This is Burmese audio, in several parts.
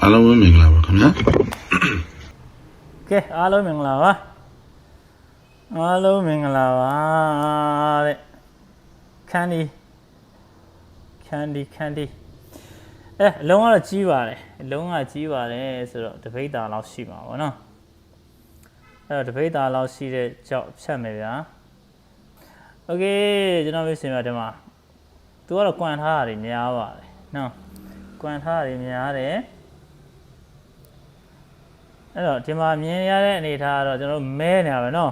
အားလုံးပဲမင်္ဂလာပါခင်ဗျာ ကဲအားလုံးမင်္ဂလာပါအားလုံးမင်္ဂလာပါတဲ့ခန်းဒီခန်းဒီခန်းဒီအဲအလုံးကတော့ကြီးပါတယ်အလုံးကကြီးပါတယ်ဆိုတော့တပိတ်တာလောက်ရှိမှာပေါ့နော်အဲ့တော့တပိတ်တာလောက်ရှိတဲ့ကြောက်ဖြတ်မယ်ဗျာโอเคကျွန်တော်မျိုးစင်ပြဒီမှာသူကတော့ကွန်ထားတာတွေများပါတယ်နော်ကွန်ထားတာတွေများတယ် အဲ့တော့ဒီမှာမြင်ရတဲ့အနေအထားကတော့ကျွန်တော်တို့မဲနေတာပဲเนาะ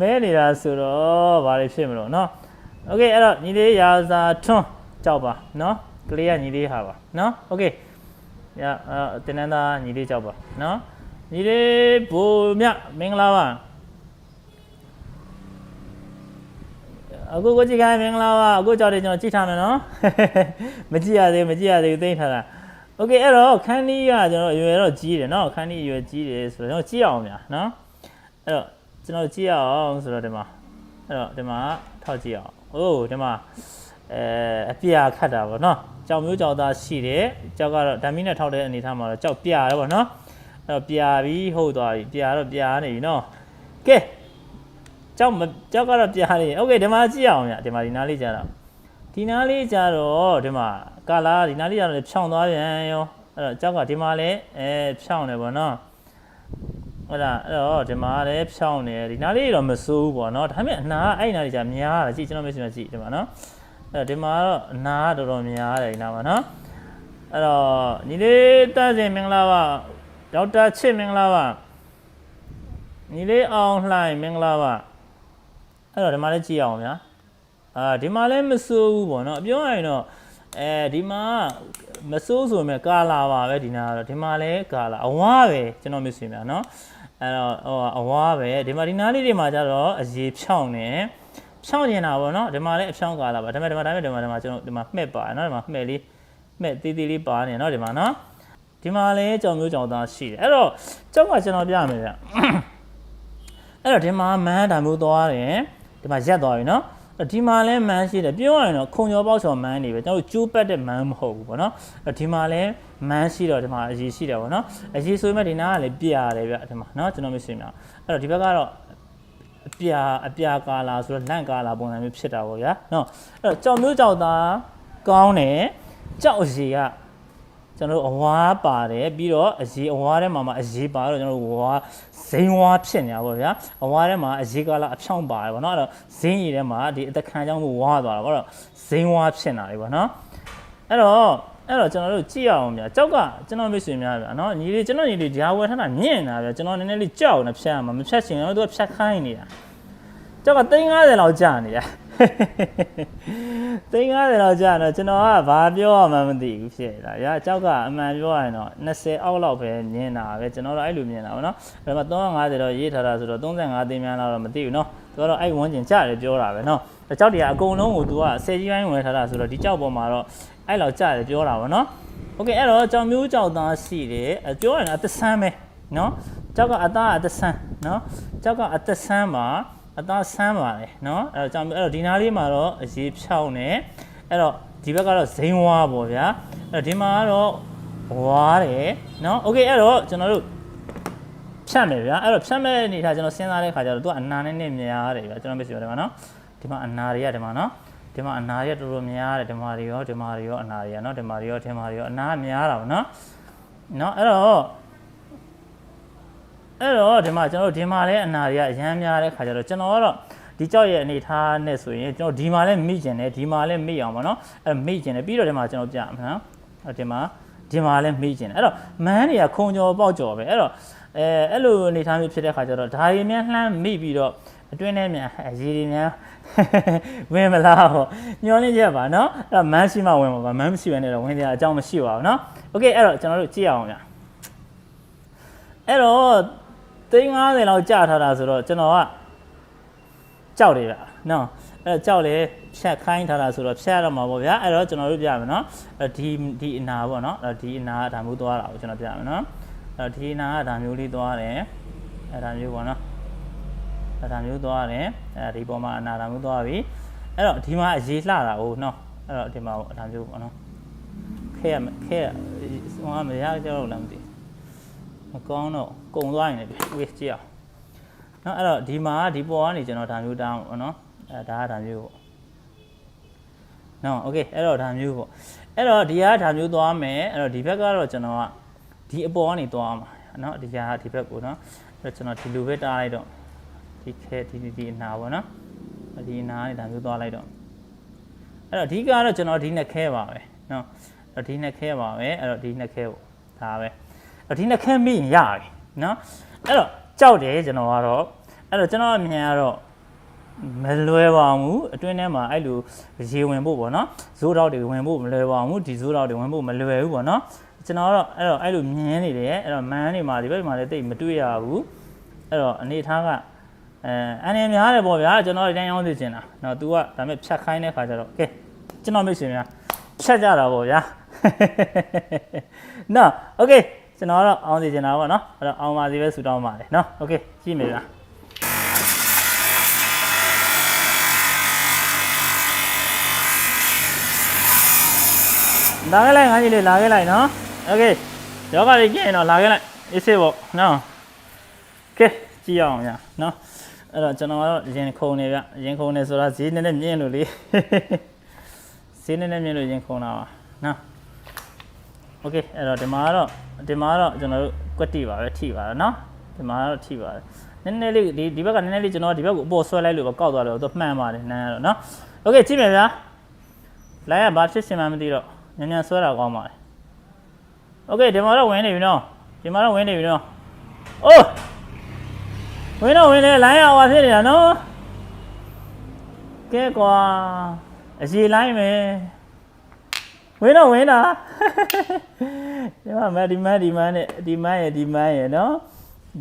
မဲနေတာဆိုတော့ဘာတွေဖြစ်မလို့เนาะโอเคအဲ့တော့ညီလေးရာဇာထွန်းကြောက်ပါเนาะကလေးကညီလေးဟာပါเนาะโอเคရအဲ့တင်နန်းသားညီလေးကြောက်ပါเนาะညီလေးဘိုလ်မြမင်္ဂလာပါအခုကိုကြည့်ခိုင်းမင်္ဂလာပါအခုကြောက်တယ်ကျွန်တော်ကြည့်ထားမယ်နော် မကြည့်ရသေးဘူးမကြည့်ရသေးဘူးသိမ်းထားတာ โอเคအဲ့တော့ခန်းဒီကကျွန်တော်အရွယ်တော့ကြီးတယ်เนาะခန်းဒီအရွယ်ကြီးတယ်ဆိုတော့ကျွန်တော်ကြည့်အောင်များเนาะအဲ့တော့ကျွန်တော်ကြည့်အောင်ဆိုတော့ဒီမှာအဲ့တော့ဒီမှာထောက်ကြည့်အောင်အိုးဒီမှာအဲအပြာခတ်တာပေါ့เนาะကြောင်မျိုးကြောင်သားရှိတယ်ကြောက်ကတော့ဓာမီနဲ့ထောက်တဲ့အနေထားမှာတော့ကြောက်ပြရတယ်ပေါ့เนาะအဲ့တော့ပြပြီးဟုတ်သွားပြီပြတော့ပြနေပြီเนาะကဲကြောက်မကြောက်ကတော့ပြနေโอเคဒီမှာကြည့်အောင်များဒီမှာဒီနားလေးကြာတော့ ဒီနားလေးကြတော့ဒီမှာကာလာဒီနားလေးကြတော့ဖြောင်းသွားပြန်ရောအဲ့တော့ကြောက်ကဒီမှာလည်းအဲဖြောင်းတယ်ပေါ့နော်ဟုတ်လားအဲ့တော့ဒီမှာလည်းဖြောင်းနေဒီနားလေးတော့မစိုးဘူးပေါ့နော်ဒါပေမဲ့အနာကအဲ့နားလေးကြများတာကြည့်ကျွန်တော်မျက်စိနဲ့ကြည့်ဒီမှာနော်အဲ့တော့ဒီမှာတော့အနာကတော်တော်များတယ်ဒီနားမှာနော်အဲ့တော့ညီလေးတက်စင်မင်္ဂလာပါဒေါက်တာချစ်မင်္ဂလာပါညီလေးအောင်လှိုင်မင်္ဂလာပါအဲ့တော့ဒီမှာလည်းကြည့်အောင်ဗျာ အာဒီမှာလည်းမစိုးဘူးပေါ့နော်ပြောရရင်တော့အဲဒီမှာမစိုးဆိုပေမဲ့ကာလာပါပဲဒီနာကတော့ဒီမှာလည်းကာလာအဝါပဲကျွန်တော်မြင်စင်ပြနော်အဲ့တော့ဟိုအဝါပဲဒီမှာဒီနာလေးတွေမှာကျတော့အရေဖြောင်းနေဖြောင်းနေတာပေါ့နော်ဒီမှာလည်းအဖြောင်းကာလာပါဒါပေမဲ့ဒီမှာဒါပေမဲ့ဒီမှာဒီမှာကျွန်တော်ဒီမှာမှက်ပါနော်ဒီမှာမှက်လေးမှက်သေးသေးလေးပါနေနော်ဒီမှာနော်ဒီမှာလည်းကြောင်မျိုးကြောင်သားရှိတယ်အဲ့တော့ကျောက်ကကျွန်တော်ပြမယ်ဗျအဲ့တော့ဒီမှာမန်းတာမျိုးသွားတယ်ဒီမှာရက်သွားပြီနော်အဲ့ ဒီမှာလဲမန်းရှိတယ်ပြောရရင်တော့ခုံရောပေါက်ချော်မန်းနေပဲကျွန်တော်တို့ကျိုးပတ်တဲ့မန်းမဟုတ်ဘူးပေါ့နော်အဲ့ဒီမှာလဲမန်းရှိတော့ဒီမှာအရေးရှိတယ်ပေါ့နော်အရေးဆိုပေမဲ့ဒီနားကလည်းပြရတယ်ဗျဒီမှာနော်ကျွန်တော်မရှိမြအဲ့တော့ဒီဘက်ကတော့အပြာအပြာကာလာဆိုတော့လန့်ကာလာပုံစံမျိုးဖြစ်တာပေါ့ဗျာနော်အဲ့တော့ကြောင်မျိုးကြောက်သားကောင်းတယ်ကြောက်အရေးက ကျွန်တော်တို့အဝါပါတယ်ပြီးတော့အရေးအဝါထဲမှာမှအရေးပါတော့ကျွန်တော်တို့ဝါဇိမ်းဝါဖြစ်နေတာပေါ့ဗျာအဝါထဲမှာအရေးကလာအဖြောင်းပါတယ်ပေါ့နော်အဲ့တော့ဇိမ်းရည်ထဲမှာဒီအတခမ်းကြောင့်မို့ဝါသွားတာပေါ့တော့ဇိမ်းဝါဖြစ်နေတာလေပေါ့နော်အဲ့တော့အဲ့တော့ကျွန်တော်တို့ကြည့်ရအောင်ဗျာကြောက်ကကျွန်တော်မိတ်ဆွေများဗျာနော်ညီလေးကျွန်တော်ညီလေးဒီဟာဝယ်ထားတာမြင့်နေတာဗျာကျွန်တော်နည်းနည်းလေးကြောက်နေဖြတ်ရမှာမဖြတ်ချင်တော့သူကဖြတ်ခိုင်းနေတာကြောက်က350လောက်ကြာနေတာ သိန်း90လောက်ကြာတော့ကျွန်တော်ကဘာပြောရမှန်းမသိဘူးဖြစ်နေတာ။ရာအကြောက်ကအမှန်ပြောရရင်တော့20အောက်လောက်ပဲမြင်တာပဲကျွန်တော်တို့အဲ့လိုမြင်တာပေါ့နော်။ဒါပေမဲ့350တော့ရေးထားတာဆိုတော့35သိန်းများလောက်တော့မသိဘူးနော်။သူကတော့အဲ့ဝန်းကျင်ကြာတယ်ပြောတာပဲနော်။ဒါကြောက်တွေကအကုန်လုံးကိုသူကဆယ်ကြီးပိုင်းဝင်ထားတာဆိုတော့ဒီကြောက်ပေါ်မှာတော့အဲ့လောက်ကြာတယ်ပြောတာပေါ့နော်။ Okay အဲ့တော့ကြောင်မျိုးကြောက်သားရှိတယ်။အပြောရရင်အသက်ဆန်းပဲနော်။ကြောက်ကအသားအသက်ဆန်းနော်။ကြောက်ကအသက်ဆန်းပါ အသားဆန်းပါလေเนาะအဲ့တော့ကြောင့်အဲ့တော့ဒီနားလေးမှာတော့အရေးဖြောင်းနေအဲ့တော့ဒီဘက်ကတော့ဇိမ်းဝါပေါ့ဗျာအဲ့တော့ဒီမှာကတော့ဝါတယ်เนาะโอเคအဲ့တော့ကျွန်တော်တို့ဖြတ်မယ်ဗျာအဲ့တော့ဖြတ်မဲ့အနေထားကျွန်တော်စဉ်းစားတဲ့ခါကျတော့သူကအနာနဲ့နဲ့များတယ်ဗျာကျွန်တော်မျက်စိပေါ်တယ်မှာเนาะဒီမှာအနာတွေကဒီမှာเนาะဒီမှာအနာတွေကတော်တော်များတယ်ဒီမှာတွေရောဒီမှာတွေရောအနာတွေကเนาะဒီမှာတွေရောဒီမှာတွေရောအနာများတာပေါ့เนาะเนาะအဲ့တော့ အဲ့တော့ဒီမှာကျွန်တော်တို့ဒီမှာလည်းအနာတွေကအရမ်းများတဲ့ခါကျတော့ကျွန်တော်ကတော့ဒီကြောက်ရဲ့အနေထားနဲ့ဆိုရင်ကျွန်တော်ဒီမှာလည်းမိကျင်တယ်ဒီမှာလည်းမိအောင်ပါနော်အဲ့မိကျင်တယ်ပြီးတော့ဒီမှာကျွန်တော်ပြမှာနော်အဲ့ဒီမှာဒီမှာလည်းမိကျင်တယ်အဲ့တော့မန်းတွေကခုံကြော်ပေါက်ကြော်ပဲအဲ့တော့အဲအဲ့လိုအနေထားမျိုးဖြစ်တဲ့ခါကျတော့ဒါရီမြန်လှမ်းမိပြီးတော့အတွင်းထဲမြန်အရေးတွေမြန် ဝင်မလားဟောညှောင်းလေးချက်ပါနော်အဲ့တော့မန်းရှိမှဝင်မှာပါမန်းမရှိဘဲနဲ့တော့ဝင်ကြအကြောင်းမရှိပါဘူးနော်โอเคအဲ့တော့ကျွန်တော်တို့ကြည့်အောင်ဗျာ အဲ့တော့ သိန်း90လောက်ကြာထားတာဆိုတော့ကျွန်တော်ကကြောက်တယ်ဗျနော်အဲ့ကြောက်လေဖြတ်ခိုင်းထားတာဆိုတော့ဖြတ်ရတော့မှာပေါ့ဗျာအဲ့တော့ကျွန်တော်တို့ပြမယ်နော်အဲ့ဒီဒီအနာပေါ့နော်အဲ့ဒီအနာကဒါမျိုးသွားတာကိုကျွန်တော်ပြမယ်နော်အဲ့ဒီအနာကဒါမျိုးလေးသွားတယ်အဲ့ဒါမျိုးပေါ့နော်အဲ့ဒါမျိုးသွားတယ်အဲ့ဒီပေါ်မှာအနာဒါမျိုးသွားပြီအဲ့တော့ဒီမှာအရေးလှတာ哦နော်အဲ့တော့ဒီမှာဒါမျိုးပေါ့နော်ခဲရခဲရဟိုကမရကြတော့လားမသိမ ကောင်းတော့ကုံသွားရင်လည်းဝေးကြည့်အောင်နော်အဲ့တော့ဒီမှာဒီပေါ်ကနေကျွန်တော်ဒါမျိုးတောင်းပေါ့နော်အဲဒါကဒါမျိုးပေါ့နော်โอเคအဲ့တော့ဒါမျိုးပေါ့အဲ့တော့ဒီကဒါမျိုးသွားမယ်အဲ့တော့ဒီဘက်ကတော့ကျွန်တော်ကဒီအပေါ်ကနေသွားမှာနော်ဒီကဒီဘက်ကိုနော်အဲ့တော့ကျွန်တော်ဒီလိုပဲတားလိုက်တော့ဒီခဲဒီဒီဒီအနာပေါ့နော်ဒီအနာကနေဒါမျိုးသွားလိုက်တော့ အဲ့တော့အဓိကကတော့ကျွန်တော်ဒီနှစ်ခဲပါပဲเนาะအဲ့တော့ဒီနှစ်ခဲပါပဲအဲ့တော့ဒီနှစ်ခဲပေါ့ဒါပဲအဲ့တော့ ဒီနှစ်ခဲမိရင်ရပြီเนาะအဲ့တော့ကြောက်တယ်ကျွန်တော်ကတော့အဲ့တော့ကျွန်တော်အမြင်ကတော့မလွယ်ပါဘူးအတွင်းထဲမှာအဲ့လိုရေဝင်ဖို့ပေါ့နော်ဇိုးတော့တွေဝင်ဖို့မလွယ်ပါဘူးဒီဇိုးတော့တွေဝင်ဖို့မလွယ်ဘူးပေါ့နော်ကျွန်တော်ကတော့အဲ့တော့အဲ့လိုမြင်နေတယ်အဲ့တော့မန်းနေမှာဒီဘက်မှာလည်းတိတ်မတွေ့ရဘူးအဲ့တော့အနေထားက အဲအန်ရများတယ်ပေါ့ဗျာကျွန်တော်ဒီတိုင်းရောင်းသိချင်တာနော် तू ကဒါပေမဲ့ဖြတ်ခိုင်းတဲ့ခါကျတော့ကဲကျွန်တော်မိတ်ဆွေများဖြတ်ကြတာပေါ့ဗျာနော်โอเค ကျွန်တော်ကတော့အောင်းသိချင်တာပေါ့နော်အဲ့တော့အောင်းပါစီပဲဆူတောင်းပါတယ်နော်โอเคကြည့်မယ်ဗျာလာခဲ့လိုက်ငါကြီးလေးလာခဲ့လိုက်နော်โอเคယောဂလေးကျရင်တော့လာခဲ့လိုက်အေးစေးပေါ့နော် ကဲကြည့်အောင်ဗျာနော်အဲ့တော့ကျွန်တော်ကတော့ရင်ခုံနေဗျရင်ခုံနေဆိုတာဈေးနည်းနည်းမြင့်လို့လေဈေးနည်းနည်းမြင့်လို့ရင်ခုံတာပါနော် โอเคအဲ့တော့ဒီမှာကတော့ဒီမှာကတော့ကျွန်တော်တို့ကွက်တိပါပဲထိပါတော့နော်ဒီမှာကတော့ထိပါတယ်နည်းနည်းလေးဒီဒီဘက်ကနည်းနည်းလေးကျွန်တော်ဒီဘက်ကိုအပေါ်ဆွဲလိုက်လို့ပဲကောက်သွားလို့တော့မှန်ပါတယ်နန်းကတော့နော်โอเคကြည့်မယ်ဗျာလိုင်းကဘာဖြစ်ရှင်မှမသိတော့ညံ့ညံ့ဆွဲတာကောင်းပါတယ်โอเคဒီမှာတော့ဝင်နေပြီနော်ဒီမှာတော့ဝင်နေပြီနော်အိုး ဝင်တော့ဝင်လေလိုင်းရဟွာဖြစ်နေတာနော်ကဲကွာအစီလိုင်းမယ် ဝင်တော့ဝင်တာဒီမှာမဒီမန်ဒီမန်နဲ့ဒီမန်ရဒီမန်ရနော်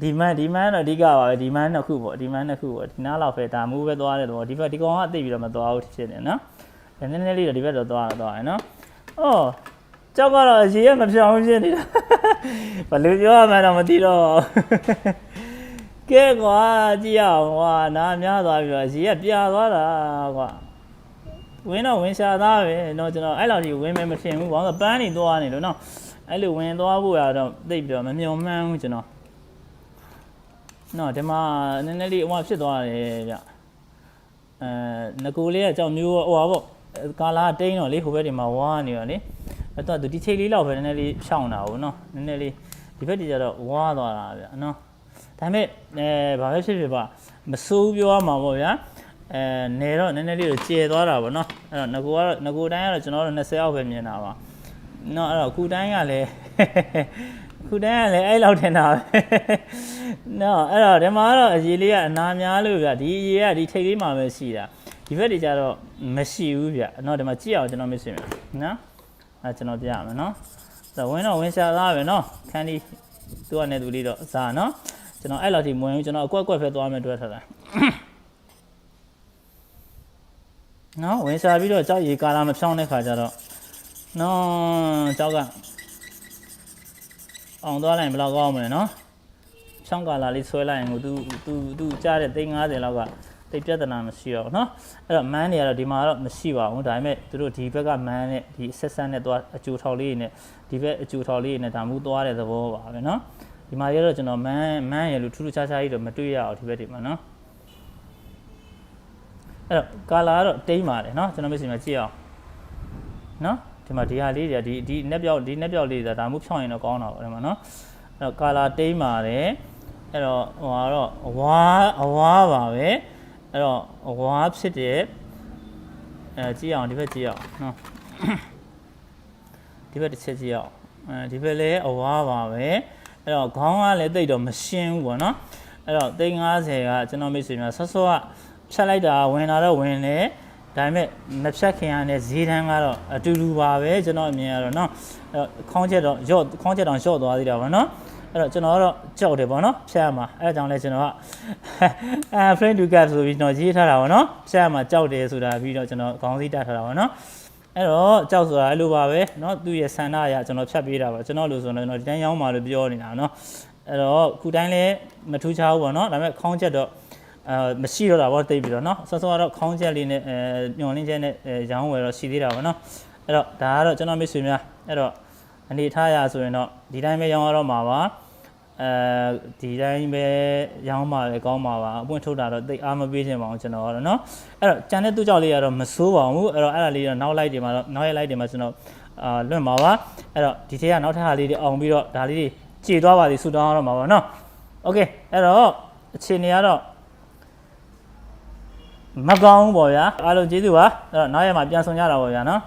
ဒီမန်ဒီမန်တော့အဓိကပါပဲဒီမန်နှစ်ခုပေါ့ဒီမန်နှစ်ခုပေါ့ဒီနားလောက်ပဲဒါမူပဲသွားတယ်တော့ဒီဘက်ဒီကောင်ကအသိပြီးတော့မသွားဘူးဖြစ်နေနော်နည်းနည်းလေးတော့ဒီဘက်တော့သွားတော့သွားရနော်အော်ကြောက်ကတော့အစီရမပြောင်းဖြစ်နေတာဘယ်လိုပြောရမှန်းတော့မသိတော့ကဲကွာကြည့်အောင်ကွာနားများသွားပြီတော့ရေကပြာသွားတာကွာ ဝင်းတော့ဝင်းရှာသားပဲเนาะကျွန်တော်အဲ့လောက်ကြီးဝင်းမဲမဖြစ်ဘူးဘာလို့လဲပန်းနေသွားနေလို့เนาะအဲ့လိုဝင်သွားဖို့ရတော့သိပြီးတော့မမျောမှန်းဘူးကျွန်တော်เนาะဒီမှာနည်းနည်းလေးအဝဖြစ်သွားတယ်ဗျအဲငကိုလေးကကြောက်မျိုးဟိုပါပေါ့ကာလာတိန်းတော့လေဟိုဘက်ဒီမှာဝါနေတော့လေအဲ့တော့ဒီချိန်လေးလောက်ပဲနည်းနည်းလေးဖြောင်းတာဘူးเนาะနည်းနည်းလေးဒီဘက်ဒီကျတော့ဝါသွားတာဗျเนาะ ဒါပေမဲ့အဲဘာပဲဖြစ်ဖြစ်ပါမစိုးပြောရမှာပေါ့ဗျာ အဲနေတော့နည်းနည်းလေးကိုကျေသွားတာပေါ့နော်အဲ့တော့ငကိုကတော့ငကိုတိုင်းကတော့ကျွန်တော်တို့20အောက်ပဲမြင်တာပါနော်အဲ့တော့ခုတိုင်းကလည်းခုတိုင်းကလည်းအဲ့လောက်ထင်တာပဲနော်အဲ့တော့ဒီမှာကတော့အရေးလေးကအနာများလို့ဗျာဒီအရေးကဒီထိတ်လေးမှာပဲရှိတာဒီဘက်တွေကျတော့မရှိဘူးဗျာနော်ဒီမှာကြည့်အောင်ကျွန်တော်မသိမြင်နော်အဲကျွန်တော်ပြရမယ်နော်ဆိုတော့ဝင်းတော့ဝင်းရှာသားပဲနော်ခန်းဒီသူကနဲ့သူလေးတော့အစားနော်ကျွန်တော်အဲ့လောက်ထိမဝင်ဘူးကျွန်တော်အကွက်ကွက်ပဲသွားမယ်တွဲထားတာ နော်ဝင်စားပြီးတော့ကြောက်ရီကာလာမဖြောင်းတဲ့ခါကျတော့နော်ကြောက်ကအောင်သွားလိုက်ဘယ်လောက်ကောင်းမလဲနော်ဖြောင်းကာလာလေးဆွဲလိုက်ရင်ကို तू तू तू ကြားတဲ့350လောက်ကတိတ်ပြဿနာမရှိတော့ဘူးเนาะအဲ့တော့မန်းတွေကတော့ဒီမှာတော့မရှိပါဘူးဒါပေမဲ့သူတို့ဒီဘက်ကမန်းနဲ့ဒီဆက်ဆက်နဲ့သွားအကျူထောက်လေးတွေနဲ့ဒီဘက်အကျူထောက်လေးတွေနဲ့ဒါမှမဟုတ်သွားတဲ့သဘောပါပဲเนาะ ဒီမှာရတော့ကျွန်တော်မန်းမန်းရလို့ထူးထူးခြားခြားကြီးတော့မတွေ့ရအောင်ဒီဘက်ဒီမှာနော် အဲ့တော့ကာလာကတော့တိမ့်ပါတယ်နော်ကျွန်တော်မျက်စိမှာကြည့်အောင်နော်ဒီမှာဒီဟာလေးတွေဒီဒီနက်ပြောက်ဒီနက်ပြောက်လေးတွေဒါမှမဖြောင်းရင်တော့ကောင်းတာပေါ့ဒီမှာနော်အဲ့တော့ကာလာတိမ့်ပါတယ်အဲ့တော့ဟိုကတော့အဝါအဝါပါပဲအဲ့တော့အဝါဖြစ်တဲ့အဲကြည့်အောင်ဒီဘက်ကြည့်အောင်နော်ဒီဘက်တစ်ချက်ကြည့်အောင်အဲဒီဘက်လည်းအဝါပါပဲအဲ့တော့ခေါင်းကလည်းတိတ်တော့မရှင်းဘူးပေါ့နော်အဲ့တော့သိန်း90ကကျွန်တော်မိတ်ဆွေများဆော့ဆော့က ဖြတ်လိုက်တာဝင်လာတော့ဝင်တယ်ဒါပေမဲ့မဖြတ်ခင်ရတဲ့ဈေးတန်းကတော့အတူတူပါပဲကျွန်တော်အမြင်ကတော့နော်အဲ့တော့ခေါင်းချက်တော့ရော့ခေါင်းချက်တော့ရော့သွားသေးတာပေါ့နော်အဲ့တော့ကျွန်တော်ကတော့ကြောက်တယ်ပေါ့နော်ဖြတ်ရမှာအဲ့ဒါကြောင့်လဲကျွန်တော်ကအဲ friend to gap ဆိုပြီးကျွန်တော်ရေးထားတာပေါ့နော်ဖြတ်ရမှာကြောက်တယ်ဆိုတာပြီးတော့ကျွန်တော်ခေါင်းစည်းတတ်ထားတာပေါ့နော်အဲ့တော့ကြောက်ဆိုတာအဲ့လိုပါပဲเนาะသူ့ရဲ့ဆန္ဒအရကျွန်တော်ဖြတ်ပေးတာပါကျွန်တော်လို့ဆိုတော့ကျွန်တော်ဒီတိုင်းရောင်းပါလို့ပြောနေတာเนาะအဲ့တော့ခုတိုင်းလည်းမထူးခြားဘူးပေါ့เนาะဒါပေမဲ့ခေါင်းချက်တော့ အဲမရှိတော့တာပေါ့တိတ်ပြီးတော့เนาะဆောစောကတော့ခေါင်းချက်လေးနဲ့အဲညွန်လင်းချက်နဲ့အဲရောင်းဝယ်တော့ရှိသေးတာပေါ့เนาะအဲ့တော့ဒါကတော့ကျွန်တော်မိတ်ဆွေများအဲ့တော့ အနေထားရဆိုရင်တော့ဒီတိုင်းပဲရောင်းရတော့မှာပါအဲဒီတိုင်းပဲရောင်းမှာပဲကောင်းမှာပါအပွင့်ထုတ်တာတော့သိပ်အားမပေးချင်ပါဘူးကျွန်တော်ကတော့เนาะအဲ့တော့ကြံတဲ့သူ့ကြောက်လေးကတော့မစိုးပါဘူးအဲ့တော့အဲ့ဒါလေးတော့နောက်လိုက်တွေမှာတော့နောက်ရက်လိုက်တွေမှာကျွန်တော်အာလွတ်မှာပါအဲ့တော့ဒီထဲကနောက်ထပ်ဟာလေးတွေအောင်ပြီးတော့ဒါလေးတွေကြေသွားပါသည်ဆူတောင်းရတော့မှာပါเนาะโอเคအဲ့တော့အခြေအနေကတော့ မကောင်းဘူးပေါ့ဗျာအားလုံးကျေးဇူးပါအဲ့တော့နောက်ရက်မှာပြန်ဆောင်ကြတာပေါ့ဗျာနော်